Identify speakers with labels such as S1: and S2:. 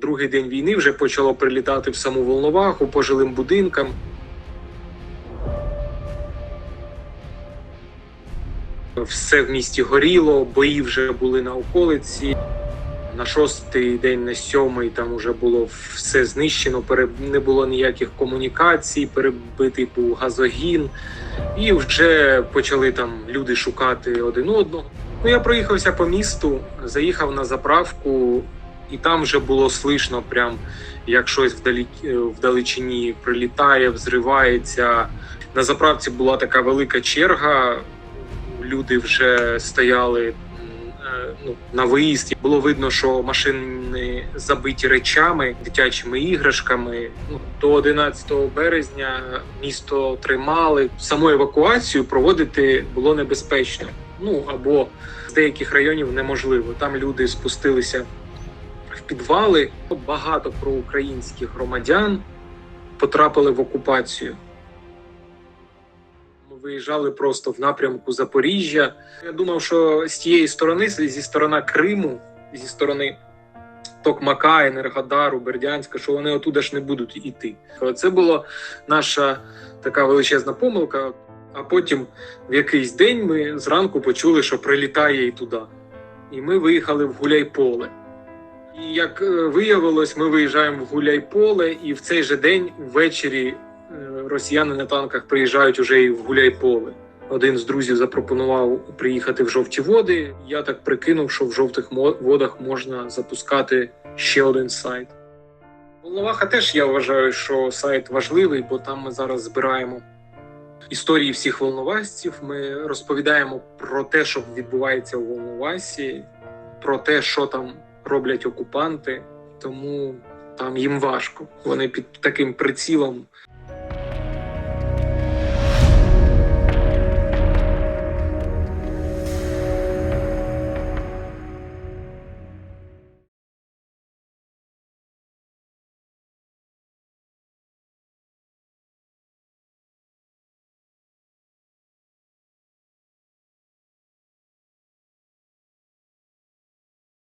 S1: Другий день війни вже почало прилітати в саму Волноваху по жилим будинкам. Все в місті горіло, бої вже були на околиці. На шостий день, на сьомий там вже було все знищено, не було ніяких комунікацій, перебитий був газогін, і вже почали там люди шукати один одного. Ну я проїхався по місту, заїхав на заправку, і там вже було слышно, прям як щось вдалі, е, вдалечині прилітає, взривається. На заправці була така велика черга. Люди вже стояли е, ну, на виїзді. Було видно, що машини забиті речами, дитячими іграшками. Ну, до 11 березня місто тримали. Саму евакуацію проводити було небезпечно. Ну або з деяких районів неможливо. Там люди спустилися підвали. Багато проукраїнських громадян потрапили в окупацію. Ми виїжджали просто в напрямку Запоріжжя. Я думав, що з тієї сторони, зі сторони Криму, зі сторони Токмака, Енергодару, Бердянська, що вони отуда ж не будуть іти. Це була наша така величезна помилка. А потім в якийсь день ми зранку почули, що прилітає і туди. І ми виїхали в Гуляйполе. І як е, виявилось, ми виїжджаємо в Гуляйполе, і в цей же день ввечері е, росіяни на танках приїжджають уже і в Гуляйполе. Один з друзів запропонував приїхати в жовті води. Я так прикинув, що в жовтих водах можна запускати ще один сайт. Волноваха теж я вважаю, що сайт важливий, бо там ми зараз збираємо історії всіх волновасців. Ми розповідаємо про те, що відбувається у Волновасі, про те, що там роблять окупанти. Тому там їм важко. Вони під таким прицілом